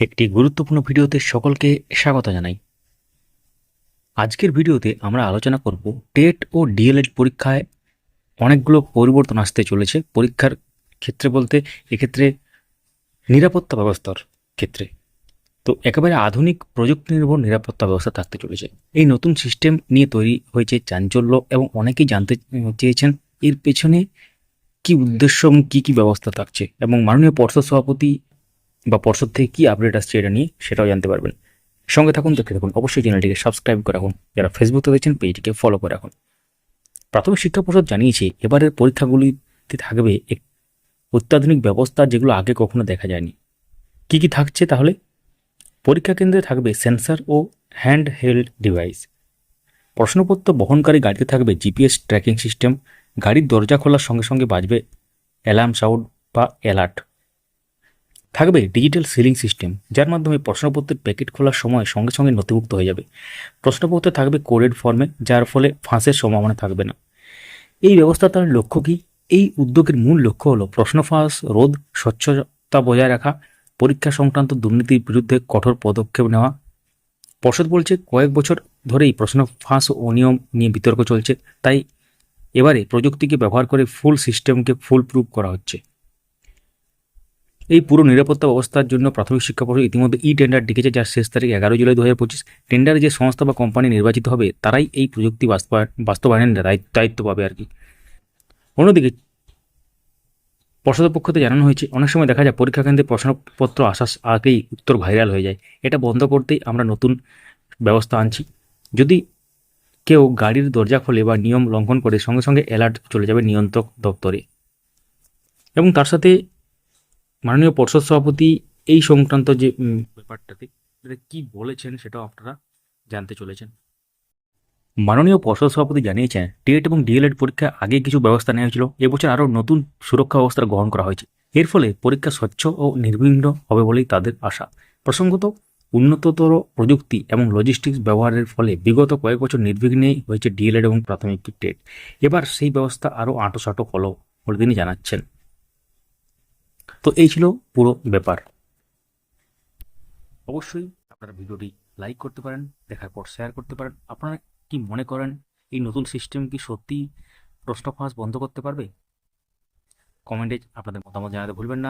একটি গুরুত্বপূর্ণ ভিডিওতে সকলকে স্বাগত জানাই। আজকের ভিডিওতে আমরা আলোচনা করব টেট ও ডিএলএড পরীক্ষায় অনেকগুলো পরিবর্তন আসতে চলেছে। পরীক্ষার ক্ষেত্রে বলতে এক্ষেত্রে নিরাপত্তা ব্যবস্থার ক্ষেত্রে। তো একেবারে আধুনিক প্রযুক্তি নির্ভর নিরাপত্তা ব্যবস্থা থাকতে চলেছে। এই নতুন সিস্টেম নিয়ে তৈরি হয়েছে চাঞ্চল্য এবং অনেকেই জানতে চেয়েছেন এর পেছনে কি উদ্দেশ্য এবং কী কী ব্যবস্থা থাকছে এবং মাননীয় পর্ষদ সভাপতি বা পর্ষদ থেকে কী আপডেট আসছে এটা নিয়ে সেটাও জানতে পারবেন। সঙ্গে থাকুন, দেখতে থাকুন, অবশ্যই চ্যানেলটিকে সাবস্ক্রাইব করে রাখুন। যারা ফেসবুকে দেখছেন পেজটিকে ফলো করে রাখুন। প্রাথমিক শিক্ষা পর্ষদ জানিয়েছে, এবারের পরীক্ষাগুলিতে থাকবে এক অত্যাধুনিক ব্যবস্থা যেগুলো আগে কখনো দেখা যায়নি। কি কি থাকছে তাহলে? পরীক্ষা কেন্দ্রে থাকবে সেন্সর ও হ্যান্ড হেল্ড ডিভাইস প্রশ্নপত্র বহনকারী গাড়িতে থাকবে জিপিএস ট্র্যাকিং সিস্টেম গাড়ির দরজা খোলার সঙ্গে সঙ্গে বাজবে অ্যালার্ম সাউন্ড বা অ্যালার্ট থাকবে ডিজিটাল সিলিং সিস্টেম যার মাধ্যমে প্রশ্নপত্রের প্যাকেট খোলার সময় সঙ্গে সঙ্গে নথিভুক্ত হয়ে যাবে। প্রশ্নপত্রে থাকবে কোডেড ফর্মে যার ফলে ফাঁসের সম্ভাবনা থাকবে না। এই ব্যবস্থা তার লক্ষ্য কি? এই উদ্যোগের মূল লক্ষ্য হলো প্রশ্ন ফাঁস, রোধ, স্বচ্ছতা বজায় রাখা, পরীক্ষা সংক্রান্ত দুর্নীতির বিরুদ্ধে কঠোর পদক্ষেপ নেওয়া। পর্ষদ বলছে কয়েক বছর ধরেই প্রশ্ন ফাঁস ও নিয়ম নিয়ে বিতর্ক চলছে, তাই এবারে প্রযুক্তিকে ব্যবহার করে ফুল সিস্টেমকে ফুল প্রুফ করা হচ্ছে। এই পুরো নিরাপত্তা ব্যবস্থার জন্য প্রাথমিক শিক্ষা পর্ষদ ইতিমধ্যে ই টেন্ডার ডেকেছে, যার শেষ তারিখ এগারো জুলাই দু হাজার পঁচিশ। টেন্ডারে যে সংস্থা বা কোম্পানি নির্বাচিত হবে, তারাই এই প্রযুক্তি বাস্তবায়ন বাস্তবায়নের দায়িত্ব দায়িত্ব পাবে আর কি। অন্যদিকে পর্ষদের পক্ষ থেকে জানানো হয়েছে, অনেক সময় দেখা যায় পরীক্ষা কেন্দ্রে প্রশ্নপত্র আসার আগেই উত্তর ভাইরাল হয়ে যায়। এটা বন্ধ করতেই আমরা নতুন ব্যবস্থা আনছি। যদি কেউ গাড়ির দরজা খোলে বা নিয়ম লঙ্ঘন করে, সঙ্গে সঙ্গে অ্যালার্ট চলে যাবে নিয়ন্ত্রক দপ্তরে। এবং তার সাথে মাননীয় পর্ষদ সভাপতি এই সংক্রান্ত যে ব্যাপারটাতে কি বলেছেন সেটাও আপনারা জানতে চলেছেন। মাননীয় পর্ষদ সভাপতি জানিয়েছেন, টেট এবং ডিএলএড পরীক্ষা আগে কিছু ব্যবস্থা নেওয়া হয়েছিল, এবছর আরও নতুন সুরক্ষা ব্যবস্থা গ্রহণ করা হয়েছে। এর ফলে পরীক্ষা স্বচ্ছ ও নির্বিঘ্ন হবে বলেই তাদের আশা। প্রসঙ্গত, উন্নততর প্রযুক্তি এবং লজিস্টিক্স ব্যবহারের ফলে বিগত কয়েক বছর নির্বিঘ্নেই হয়েছে ডিএলএড এবং প্রাথমিক টেট। এবার সেই ব্যবস্থা আরও আঁটোসাঁটো হলো বলে তিনি জানাচ্ছেন। তো এই ছিল পুরো ব্যাপার। অবশ্যই আপনারা ভিডিওটি লাইক করতে পারেন, দেখার পর শেয়ার করতে পারেন। আপনারা কি মনে করেন এই নতুন সিস্টেম কি সত্যি প্রশ্ন ফাঁস বন্ধ করতে পারবে? কমেন্টে আপনাদের মতামত জানাতে ভুলবেন না।